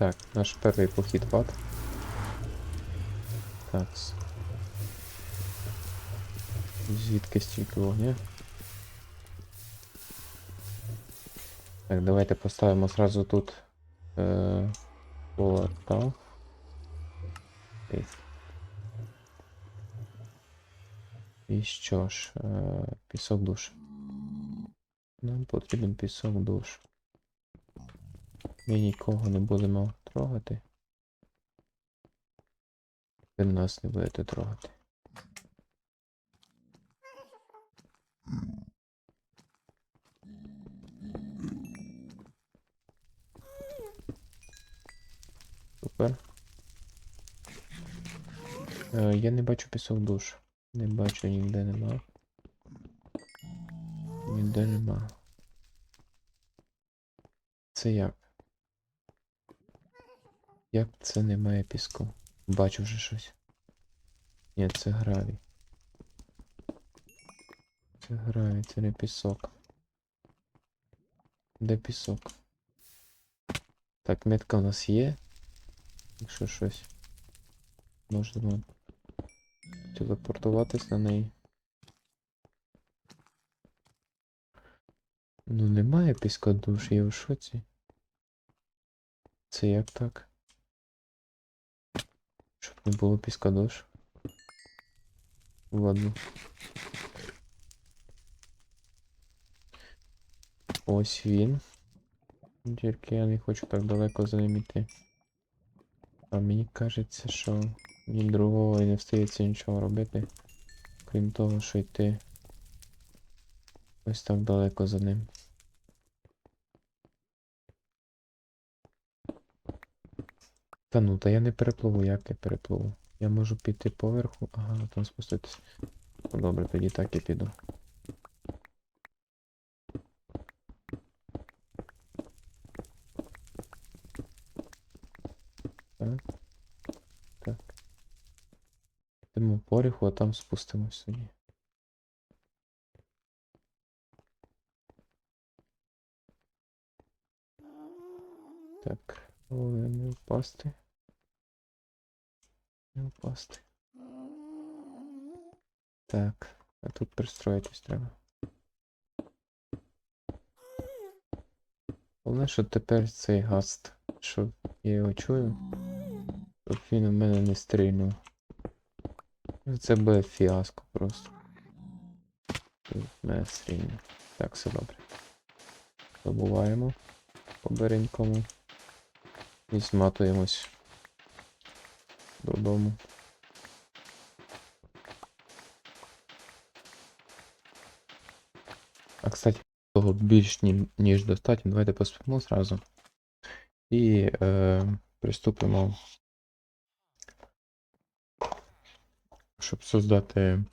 Так, наш перший похід в ад. Так. Звідки стільки вогня? Так, давайте поставимо сразу тут е, портал. І- І що ж, е, пісок душ. Нам потрібен пісок душ. Ми нікого не будемо трогати. Ви нас не будете трогати. Супер. Е, я не бачу пісок душ. Не бачу ніде нема. Ніде нема. Це як? Як це немає піску? Бачу вже щось. Ні, це гравій. Це гравій, це не пісок. Де пісок? Так, метка у нас є. Якщо щось. Можемо телепортуватись на неї. Ну немає піска душ, я в шоці. Це як так? Не було піска душ. Ладно. Ось він. Тільки я не хочу так далеко за ним іти. А мені кажеться, що ні другого і не встається нічого робити. Крім того, що йти ось так далеко за ним. Та ну, та я не перепливу, як я перепливу. Я можу піти поверху, ага, там спуститись. Ну добре, тоді так і піду. Так. Так. Йдемо поріху, а там спустимось тоді. Так, головне не впасти. Не впасти. Так, а тут пристроїтись треба. Головне, що тепер цей гаст, що я його чую, щоб він у мене не стрільнув. Ну, Це буде фіаско просто. Мене стрільне. Так, все добре. Добуваємо по беренькому. І зматуємось додому. А кстати, того більш ні- ніж достатньо. Давайте поспимо зразу. І е, приступимо. Щоб создати.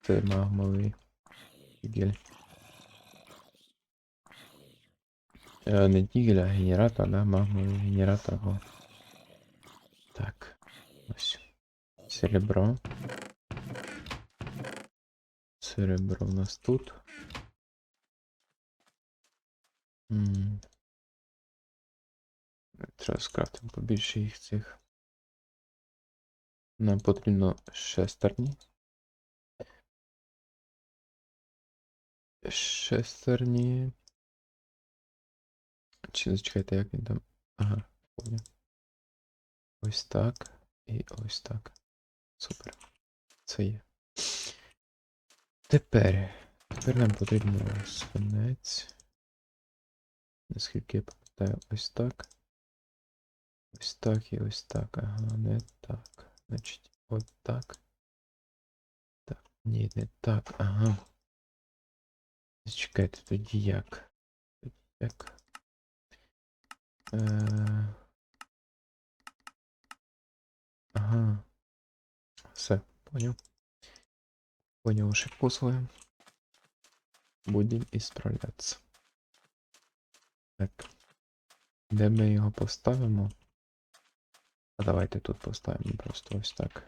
Це магмовий дігель. Е, не дігель, а генератор, да, магмовий генератор. Во. Так. Ось. Серебро. Серебро у нас тут. М. Треба скрафтити побільше їх цих. Нам потрібно шестерні. Шестерні. Зачекайте, як він там. Ага, поняв. Ось так. І ось так. Супер. Це є. Тепер. Тепер нам потрібно свинець. Наскільки я пам'ятаю, ось так. Ось так і ось так. Ага, не так. Значить, от так. Так, ні, не так. Ага. Зачекайте, тоді як? Тоді як? Е... Ага. Все, понял. Понял ошибку свою. Будем исправляться. Так. Де ми його поставимо? А давайте тут поставимо просто ось так.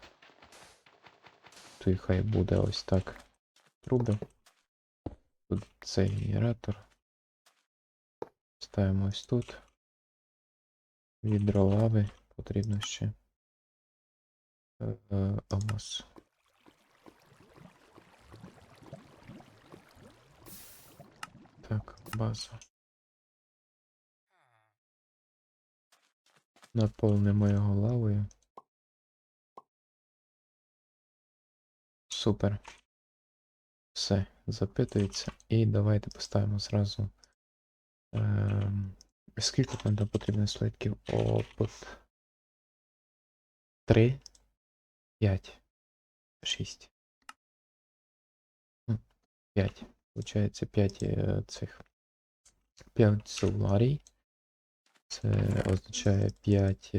То і хай буде ось так. Труби. Тут цей генератор. ставимо ось тут. Відро лави потрібно ще. Е, е, алмаз. Так, база. Наповнимо його лавою. Супер. Все, запитується. І давайте поставимо зразу. Ем, скільки там там потрібно слайдків? Опит. 3, 5, 6. 5. Получається 5 е, цих 5 соларій. Це означає 5,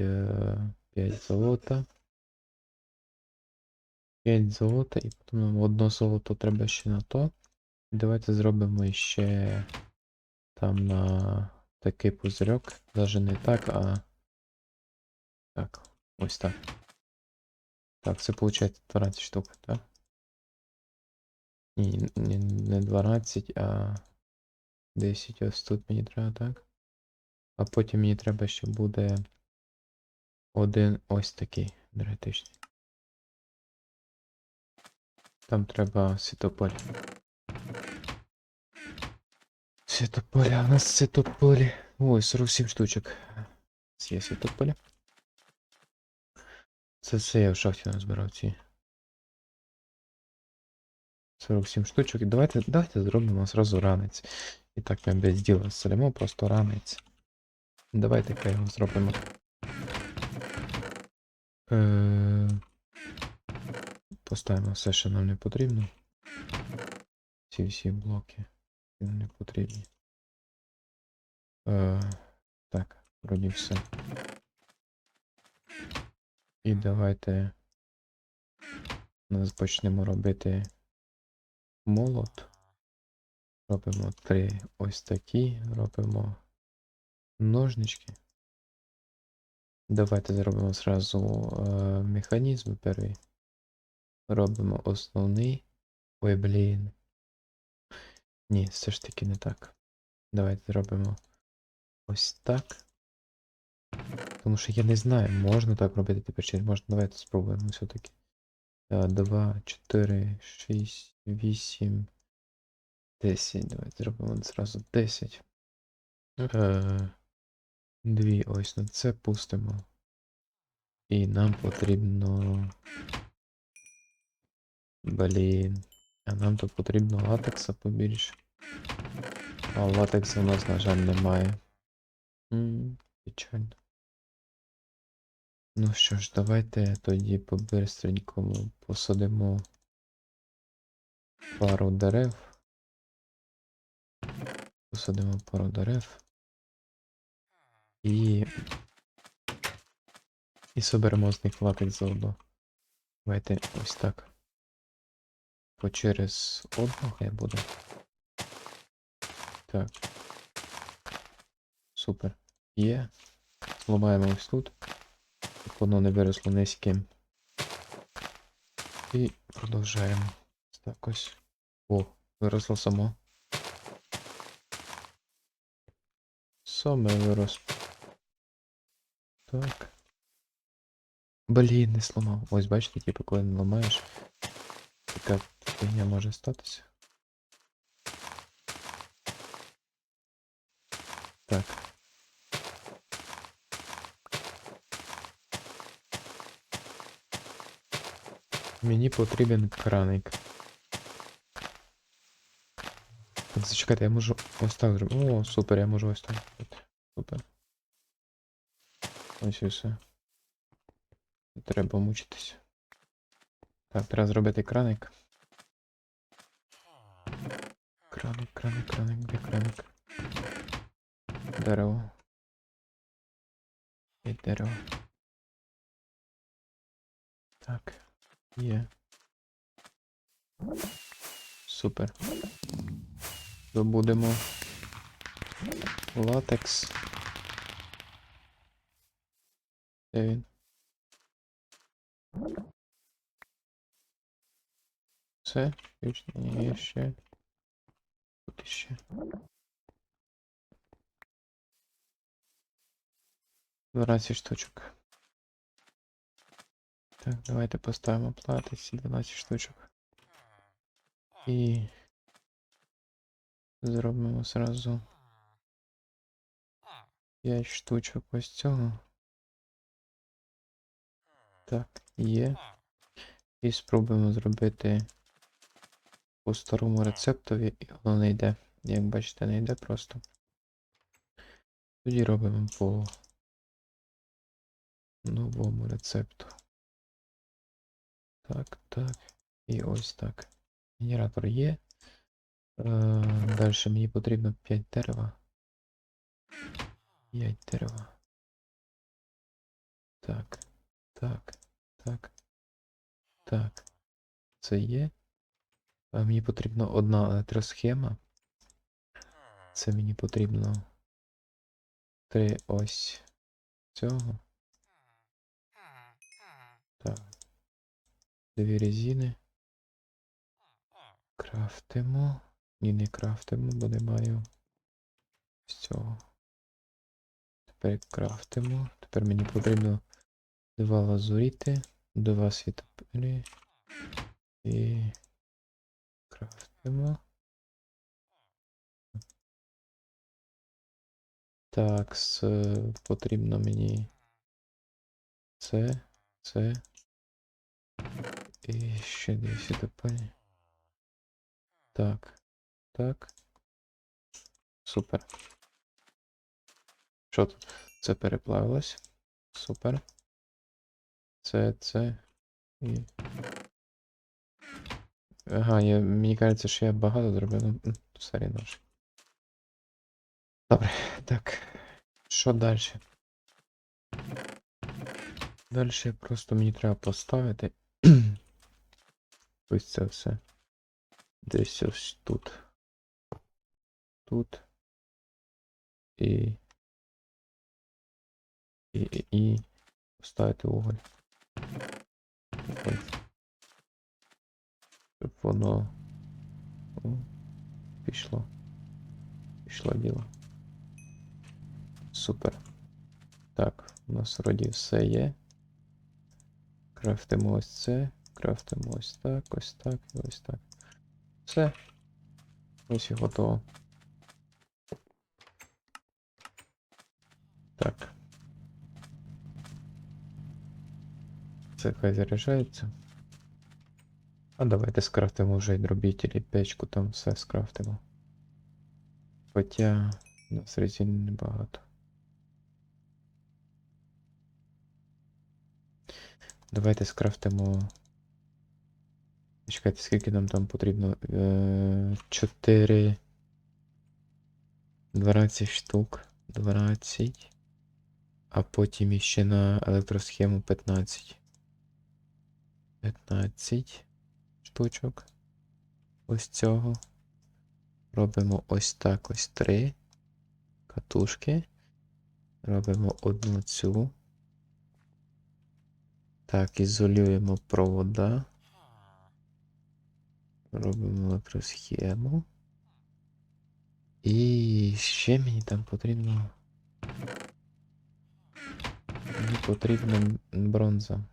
5 золота. 5 золота, і потім нам одно золото треба ще на то. Давайте зробимо ще там на такий пузирьок. Даже не так, а. Так, ось так. Так, це виходить 12 штук, так? Ні, не 12, а 10 ось тут мені треба, так? А потім мені треба ще буде один ось такий енергетичний. Там треба світополь. Світополя, у нас світополі. Ой, 47 штучок. Є світополі. Це все я в шахті назбирав ці. 47 штучок. І давайте, давайте зробимо зразу ранець. І так ми без діла селимо, просто ранець. Давайте його зробимо. Е... Поставимо все, що нам не потрібно. Ці всі блоки не потрібні. Е... Так, вроді все. І давайте нас почнемо робити молот. Робимо три ось такі, робимо ножнички. Давайте зробимо зразу е, механізм перший. Робимо основний. Ой, блін. Ні, все ж таки не так. Давайте зробимо ось так. Тому що я не знаю, можна так робити тепер чи не можна. Давайте спробуємо все-таки. 2, 4, 6, 8, 10. Давайте зробимо зразу 10. Е, Дві ось на це пустимо. І нам потрібно. Блін. А нам тут потрібно латекса побільше. А латекса у нас, на жаль, немає. Печально. Ну що ж, давайте тоді по-бистренькому посадимо пару дерев. Посадимо пару дерев. І. І соберемо з них латекс заодно. Давайте ось так. По через одну хай буде. Так. Супер. Є. Зламаємо ось тут. Щоб воно не виросло низьким. І продовжаємо. Так ось. О, виросло само. Саме вирос. Так. Блін, не сломав. Ось бачите, типу, коли не ламаєш. Така фігня може статися. Так. Мені потрібен краник. Так, зачекайте, я можу ось так зробити. О, супер, я можу ось так. Супер. Ось і все. Треба мучитись. Так, треба зробити краник. Краник, краник, краник, де краник? Дерево. І дерево. Так, є. Супер. Добудемо латекс. Де він? Все, ні, ще. Тут іще. 12 штучок. Так, давайте поставимо плати всі 12 штучок. І зробимо зразу 5 штучок ось цього. Так, є. І спробуємо зробити по старому рецептові, і воно не йде. Як бачите, не йде просто. Тоді робимо по новому рецепту. Так, так. І ось так. Генератор є. Е, Далі мені потрібно 5 дерева. 5 дерева. Так, так, так. Так. Це є. Мені потрібна одна електросхема. Це мені потрібно три ось цього. Так. Дві резини. Крафтимо. Ні, не крафтимо, бо не маю з цього. Тепер крафтимо. Тепер мені потрібно два лазуріти, два світопилі. І крафтимо. Так, потрібно мені це, це. І ще дві світопилі. Так, так. Супер. Що тут? Це переплавилось. Супер. Це, це. І. Ага, я, мені кажеться, що я багато зробив. Ну, сорі наш. Добре, так. Що далі? Далі просто мені треба поставити. Ось це все. Десь ось тут. Тут. І. І, і, поставити уголь. Ось. Воно. О, пішло. Пішло діло. Супер. Так, у нас вроді все є. Крафтимо ось це. Крафтимо ось так, ось так і ось так. Все. Ось і готово. Так. Це хай заряджається. А давайте скрафтимо вже і дробітелі, печку, там все скрафтимо. Хоча у нас резин небагато. Давайте скрафтимо. Чекайте, скільки нам там потрібно? Е, 4. 12 штук. 12. А потім іще на електросхему 15. 15 штучок. Ось цього. Робимо ось так ось 3 катушки. Робимо одну цю. Так, ізолюємо провода. Робимо електросхему. І ще мені там потрібно. Мені потрібна бронза.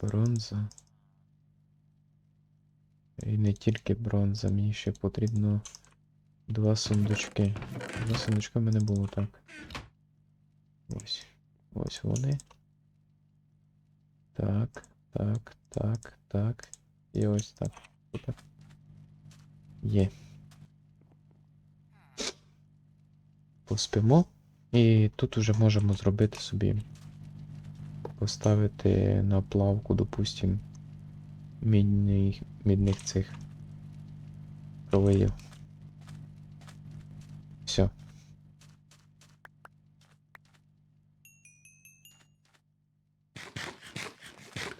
Бронза. І не тільки бронза, мені ще потрібно два сундучки. Два сундучка в мене було так. Ось. Ось вони. Так, так, так, так. І ось так. Супер. Є. Поспимо. І тут уже можемо зробити собі. Поставити на плавку, допустим, мідний, мідних цих провиїв. Все.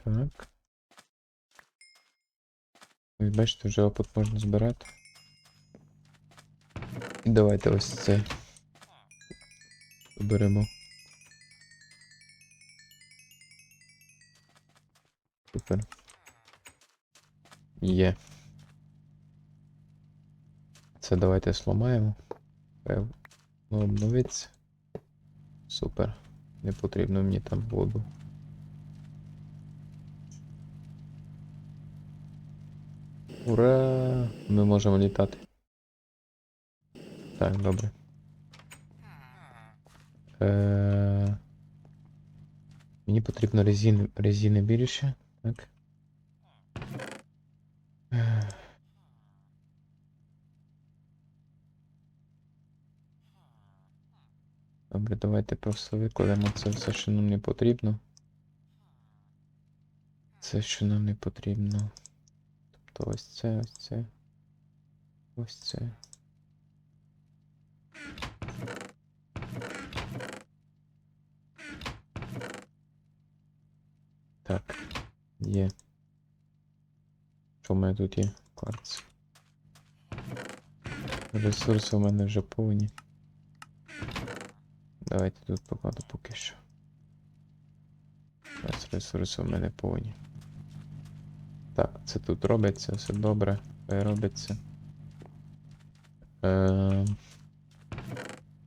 Так. Ось бачите, вже опит можна збирати. І давайте ось це. Беремо. Супер. Є. Це давайте сломаємо. Пев- обновиться. Супер. Не потрібно мені там воду. Ура! Ми можемо літати. Так, добре. Е... Мені потрібно резини, резини більше. Так. Добре, давайте просто викладемо це все, що нам не потрібно. Це, що нам не потрібно. Тобто ось це, ось це. Ось це. Так, є. Що в мене тут є? Кварц. Ресурси у мене вже повні. Давайте тут покладу поки що. Зараз ресурси у мене повні. Так, це тут робиться, все добре. Все робиться. Е,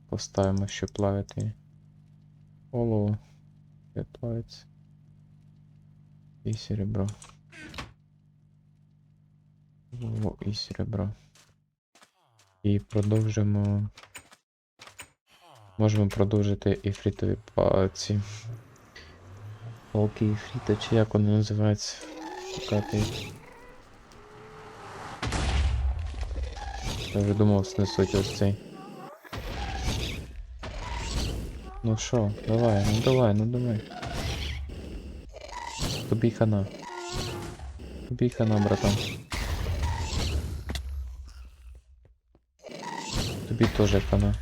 поставимо, щоб плавити олово. Де плавиться. І серебро. Олово і серебро. І продовжимо. Можемо продовжити іфритові палці. Палки іфріта, чи як вони називаються? Шукати. Я вже думав снесуть ось цей. Ну що, давай, ну давай, ну давай. Тобі хана. Тобі хана, братан. Тобі теж хана.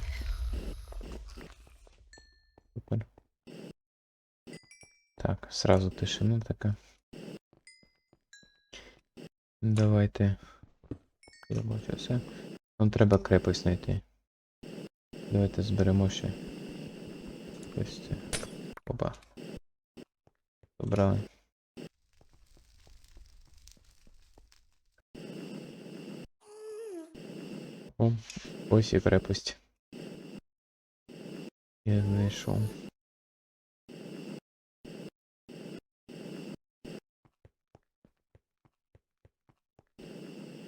Так, сразу тишина така. Давайте. Я все. Нам треба крепость знайти. Давайте зберемо ще. Ось це. Опа. Добрали. О, ось і крепость. Я знайшов.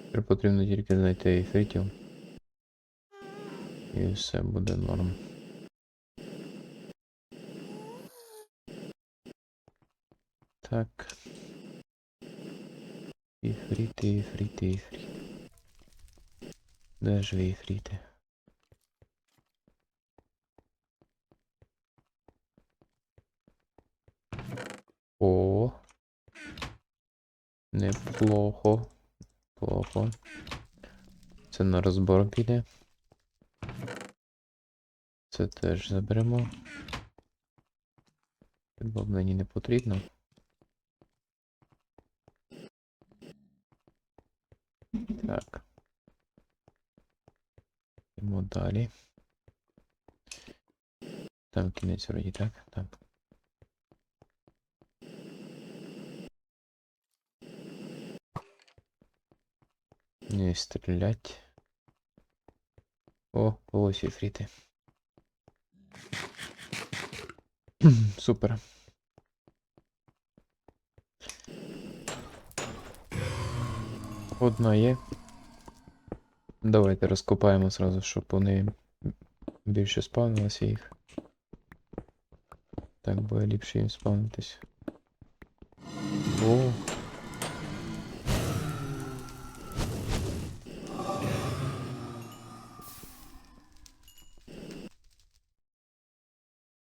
Тепер потрібно тільки знайти ефектів. І все буде норм. Так. Іфріти, іфріти, іфріти. Де ж ви іфріти? О. Неплохо. Плохо. Це на розбор піде. Це теж заберемо. Бо мені не потрібно. Так. Йдемо далі. Там кінець вроді, так? Так. Не стрілять. О, ось і фріти. Супер. Одна є. Давайте розкопаємо зразу, щоб вони більше спавнилося їх. Так буде ліпше їм спавнитись. О.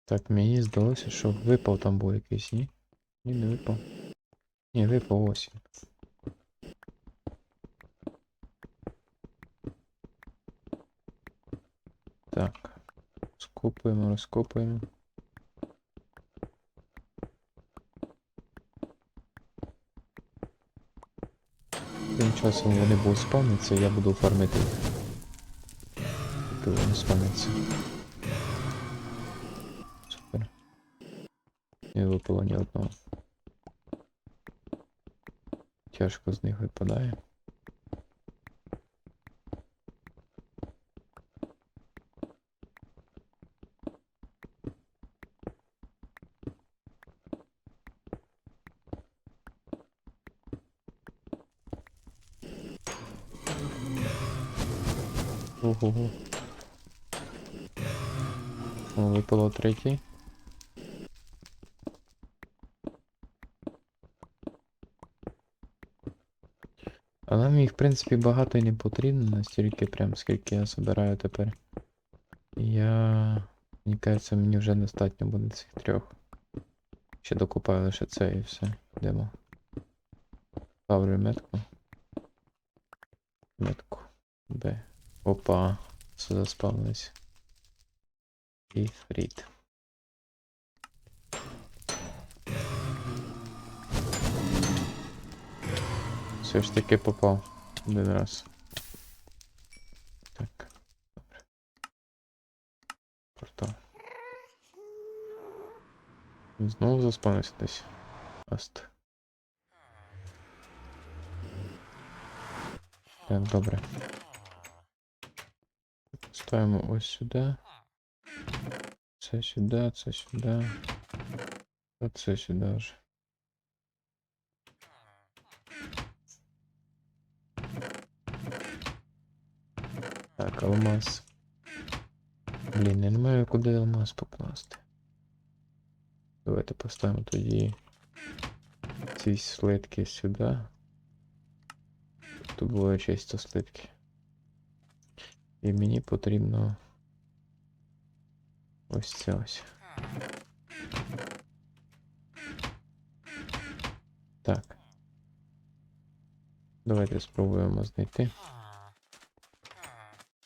Так, мені здалося, що випав там був якийсь, ні? Ні, не випав. Ні, випав ось. він. Так. Скопуємо, розкопуємо. Тим часом вони будуть спавнитися, я буду фармити. Поки вони спавняться. Супер. Не випало ні одного. Тяжко з них випадає. Ого. О, випало третій. Але мені, в принципі, багато і не потрібно, настільки прям скільки я збираю тепер. Я. Мені кажеться, мені вже достатньо буде цих трьох. Ще докупаю лише це і все. Йдемо. Ставлю метку. Метку. Б. Опа. Все заспавнилось. І фріт. Все ж таки попав. Один раз. Так. Добре. Портал. Знову заспавнився десь. Аст. Так, добре. Ставимо ось сюди. Це сюди, це сюди. А це сюди вже. Так, алмаз. Блін, я не маю куди алмаз покласти. Давайте поставимо тоді ці слитки сюди. Тут були чисто слитки. І мені потрібно ось це ось. Так. Давайте спробуємо знайти.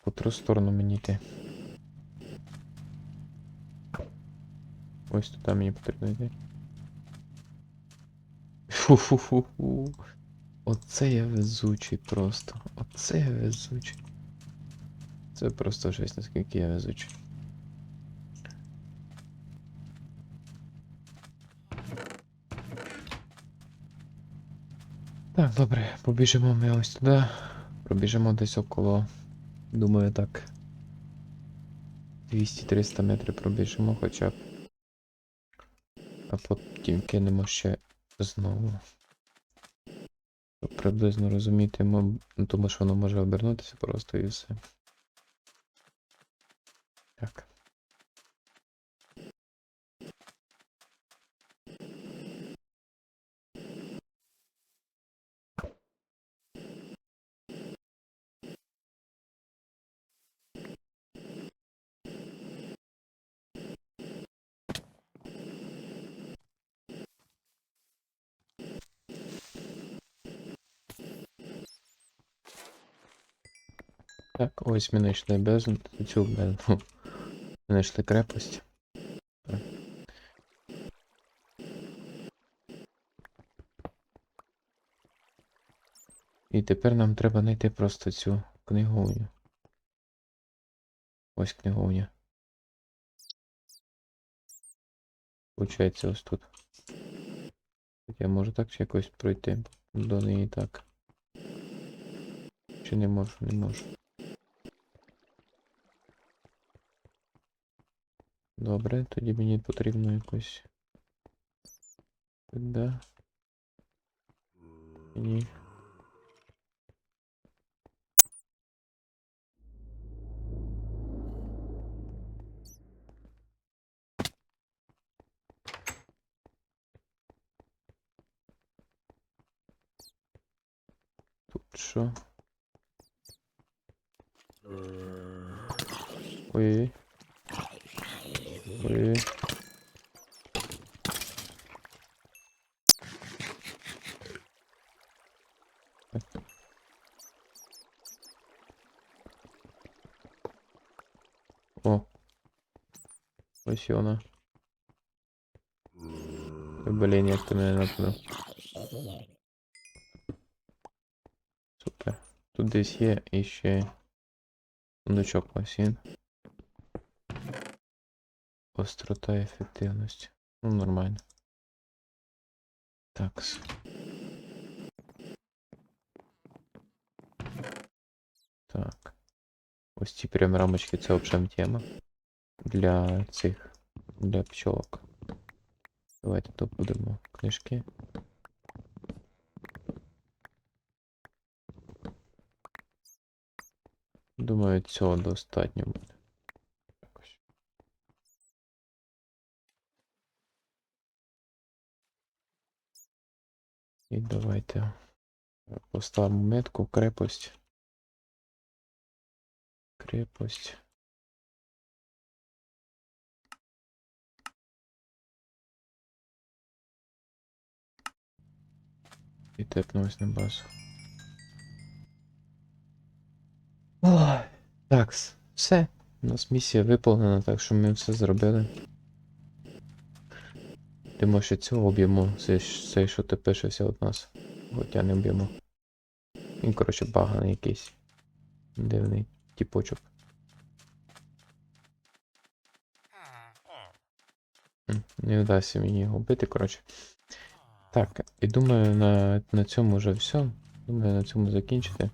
По тру сторону мені йти. Ось туди мені потрібно йти. Фу-фу-фу-фу. Оце я везучий просто. Оце я везучий. Це просто жесть, наскільки я везучий. Так, добре, побіжимо ми ось туди. Пробіжимо десь около. Думаю, так. 200-300 метрів пробіжимо хоча б. А потім кинемо ще знову. Щоб приблизно розуміти, ну, тому що воно може обернутися просто і все. Так. Так, ось ми знайшли цю бездну. Знайшли крепость. І тепер нам треба знайти просто цю книговню. Ось книговня. Получається ось тут. Я можу так чи якось пройти до неї так. Чи не можу, не можу. Добре, тоді мені потрібно якось. Сюди. Ні. Тут що? Ой-ой. Ой-ой. О. Ось і вона. Ой, Блін, як ти мене напнув. Супер. Тут десь є іще сундучок ось Він. Острота і ефективність. Ну, нормально. Такс. Так. Ось ці прям рамочки це взагалі тема. Для цих. Для пчолок. Давайте добудемо книжки. Думаю, думаю, цього достатньо буде. І давайте поставимо метку крепость. Крепость. І тепнусь на базу. Ой, так, все. У нас місія виповнена, так що ми все зробили. Думаю, що цього об'ємо, це, що ти пишешся від нас. Хоча не об'ємо. Він, коротше, баганий якийсь. Дивний тіпочок. Не вдасться мені його вбити, коротше. Так, і думаю, на, на цьому вже все. Думаю, на цьому закінчити.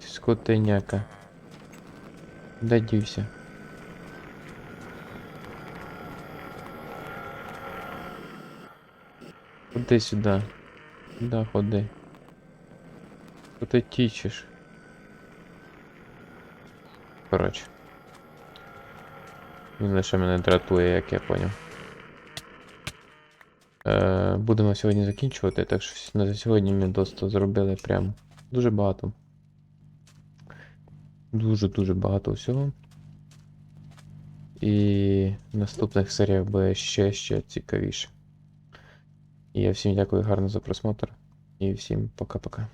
Скотиняка. Де дівся? Ходи сюди. Сюди ходи. Що ти тічеш? Коротше. Він лише мене дратує, як я поняв. Е, будемо сьогодні закінчувати, так що на сьогодні ми досить зробили прям дуже багато. Дуже-дуже багато всього. І в наступних серіях буде ще ще цікавіше. Я всім дякую гарно за просмотр. І всім пока-пока.